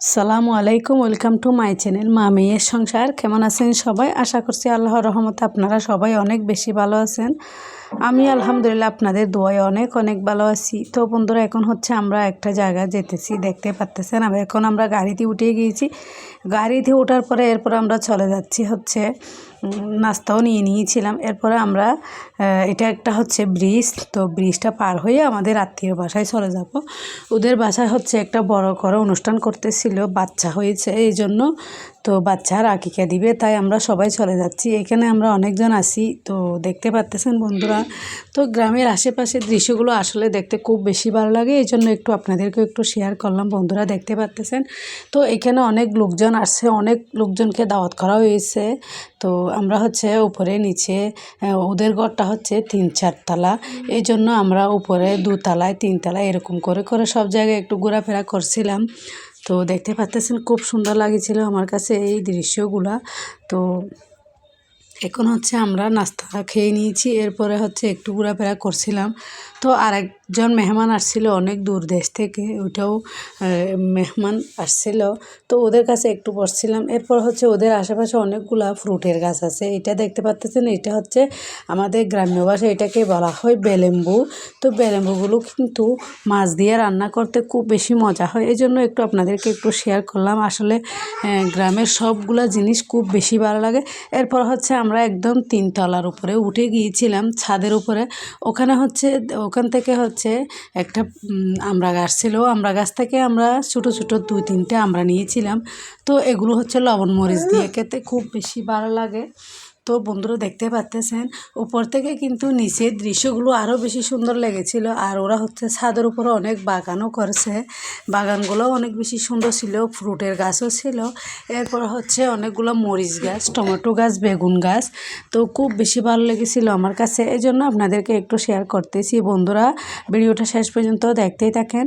সালামু আলাইকুম, welcome to my channel মা মেয়ের সংসার। কেমন আছেন সবাই? আশা করছি আল্লাহর রহমতে আপনারা সবাই অনেক বেশি ভালো আছেন। আমি আলহামদুলিল্লাহ আপনাদের দোয়ায় অনেক অনেক ভালো আছি। তো বন্ধুরা, এখন হচ্ছে আমরা একটা জায়গা যেতেছি, দেখতে পারতেছেন আমি এখন আমরা গাড়িতে উঠে গিয়েছি। গাড়িতে ওঠার পরে এরপর আমরা চলে যাচ্ছি হচ্ছে নাস্তাও নিয়ে নিয়েছিলাম। এরপরে আমরা এটা একটা হচ্ছে ব্রিজ। তো ব্রিজটা পার হয়ে আমাদের আত্মীয় বাসায় চলে যাব। ওদের বাসায় হচ্ছে একটা বড় করে অনুষ্ঠান করতেছিল, বাচ্চা হয়েছে। এই জন্য তো বাচ্চার আকিকা দিবে, তাই আমরা সবাই চলে যাচ্ছি। এখানে আমরা অনেকজন আছি, তো দেখতে পাচ্তেছেন বন্ধুরা। তো গ্রামের আশেপাশের দৃশ্যগুলো আসলে দেখতে খুব বেশি ভালো লাগে এই জন্য একটু আপনাদেরকে একটু শেয়ার করলাম। বন্ধুরা দেখতে পাচ্তেছেন তো এখানে অনেক লোকজন আসছে, অনেক লোকজনকে দাওয়াত করা হয়েছে। তো আমরা হচ্ছে উপরে নিচে ওদের ঘরটা হচ্ছে তিন চারতলা এই জন্য আমরা উপরে দুতলায়, তিনতলায় এরকম করে করে সব জায়গায় একটু ঘোরাফেরা করছিলাম। তো দেখতে পাচ্তেছেন খুব সুন্দর লাগেছিল আমার কাছে এই দৃশ্যগুলা। তো এখন হচ্ছে আমরা নাস্তা খেয়ে নিয়েছি, এরপরে হচ্ছে একটু ঘোরাফেরা করছিলাম। তো আরেকজন মেহমান আসছিল অনেক দূর দেশ থেকে, ওইটাও মেহমান আসছিল। তো ওদের কাছে একটু বসছিলাম। এরপর হচ্ছে ওদের আশেপাশে অনেকগুলা ফ্রুটের গাছ আছে। এটা দেখতে পাচ্তেছেন, এটা হচ্ছে আমাদের গ্রাম্য ভাষায় এটাকে বলা হয় বেলেম্বু। তো বেলেম্বুগুলো কিন্তু মাছ দিয়ে রান্না করতে খুব বেশি মজা হয়। এই জন্য একটু আপনাদেরকে একটু শেয়ার করলাম। আসলে গ্রামের সবগুলা জিনিস খুব বেশি ভালো লাগে। এরপর হচ্ছে আমরা একদম তিনতলার উপরে উঠে গিয়েছিলাম, ছাদের উপরে। ওখানে হচ্ছে, ওখান থেকে হচ্ছে একটা আমরা গাছ ছিল। আমরা গাছ থেকে আমরা ছোটো ছোটো দুই, তিনটে আমরা নিয়েছিলাম। তো এগুলো হচ্ছে লবণ মরিচ দিয়ে খেতে খুব বেশি ভালো লাগে। তো বন্ধুরা দেখতে পাচ্তেছেন, উপর থেকে কিন্তু নিচের দৃশ্যগুলো আরও বেশি সুন্দর লেগেছিল। আর ওরা হচ্ছে ছাদের উপরে অনেক বাগানও করেছে। বাগানগুলো অনেক বেশি সুন্দর ছিল, ফ্রুটের গাছও ছিল। এরপর হচ্ছে অনেকগুলো মরিচ গাছ, টমেটো গাছ, বেগুন গাছ। তো খুব বেশি ভালো লেগেছিল আমার কাছে এই জন্য আপনাদেরকে একটু শেয়ার করতেছি। বন্ধুরা, ভিডিওটা শেষ পর্যন্ত দেখতেই থাকেন।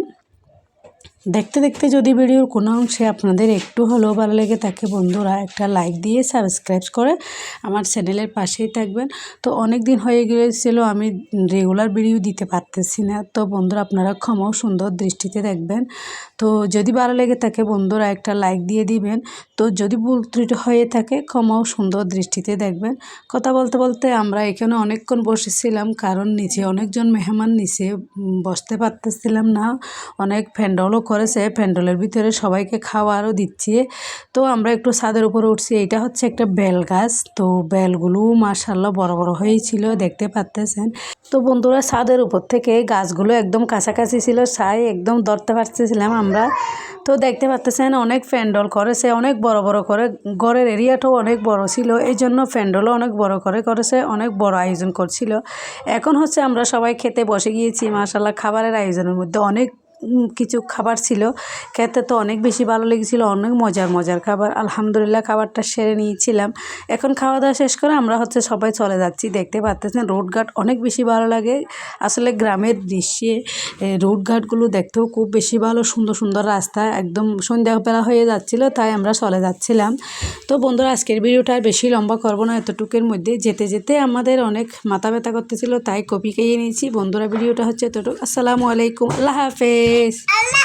দেখতে দেখতে যদি ভিডিওর কোনো অংশে আপনাদের একটু হলেও ভালো লেগে থাকে, বন্ধুরা, একটা লাইক দিয়ে সাবস্ক্রাইব করে আমার চ্যানেলের পাশেই থাকবেন। তো অনেক দিন হয়ে গিয়েছিল, আমি রেগুলার ভিডিও দিতে পারতেছি না। তো বন্ধুরা, আপনারা ক্ষমাও সুন্দর দৃষ্টিতে দেখবেন। তো যদি ভালো লেগে থাকে, বন্ধুরা, একটা লাইক দিয়ে দিবেন। তো যদি ভুল ত্রুটি হয়ে থাকে, ক্ষমাও সুন্দর দৃষ্টিতে দেখবেন। কথা বলতে বলতে আমরা এখানে অনেকক্ষণ বসেছিলাম, কারণ নিচে অনেকজন মেহমান নিচে বসতে পারতেছিলাম না। অনেক প্যান্ডলও করেছে প্যান্ডলের ভিতরে সবাইকে খাওয়ারও দিচ্ছে। তো আমরা একটু ছাদের উপরে উঠছি এটা হচ্ছে একটা বেল গাছ। তো বেলগুলো মার্শাল্লাহ বড় বড় হয়েছিল, দেখতে পারতেছেন তো বন্ধুরা, ছাদের উপর থেকে গাছগুলো একদম কাছাকাছি ছিল সাই একদম ধরতে পারতেছিলাম আমরা। তো দেখতে পাচ্তেছেন, অনেক প্যান্ডল করেছে, অনেক বড় বড় করে। ঘরের এরিয়াটাও অনেক বড় ছিল এই জন্য প্যান্ডলও অনেক বড় করে করেছে, অনেক বড় আয়োজন করছিল। এখন হচ্ছে আমরা সবাই খেতে বসে গিয়েছি মাসাল্লাহ খাবারের আয়োজনের মধ্যে অনেক কিছু খাবার ছিল। খেতে তো অনেক বেশি ভালো লেগেছিল, অনেক মজার মজার খাবার। আলহামদুলিল্লাহ খাবারটা সেরে নিয়েছিলাম। এখন খাওয়া দাওয়া শেষ করে আমরা হচ্ছে সবাই চলে যাচ্ছি। দেখতে পাচ্তেছেন রোডঘাট অনেক বেশি ভালো লাগে। আসলে গ্রামের দৃশ্যে রোডঘাটগুলো দেখতেও খুব বেশি ভালো। সুন্দর সুন্দর রাস্তা, একদম সন্ধ্যাবেলা হয়ে যাচ্ছিল, তাই আমরা চলে যাচ্ছিলাম। তো বন্ধুরা, আজকের ভিডিওটা আর বেশি লম্বা করব না, এতটুকুর মধ্যে। যেতে যেতে আমাদের অনেক মাথা ব্যথা করতেছিল, তাই কপি খেয়ে নিয়েছি। বন্ধুরা, ভিডিওটা হচ্ছে এতটুকু। আসসালামু আলাইকুম, আল্লাহ হাফেজ। আল্লাহ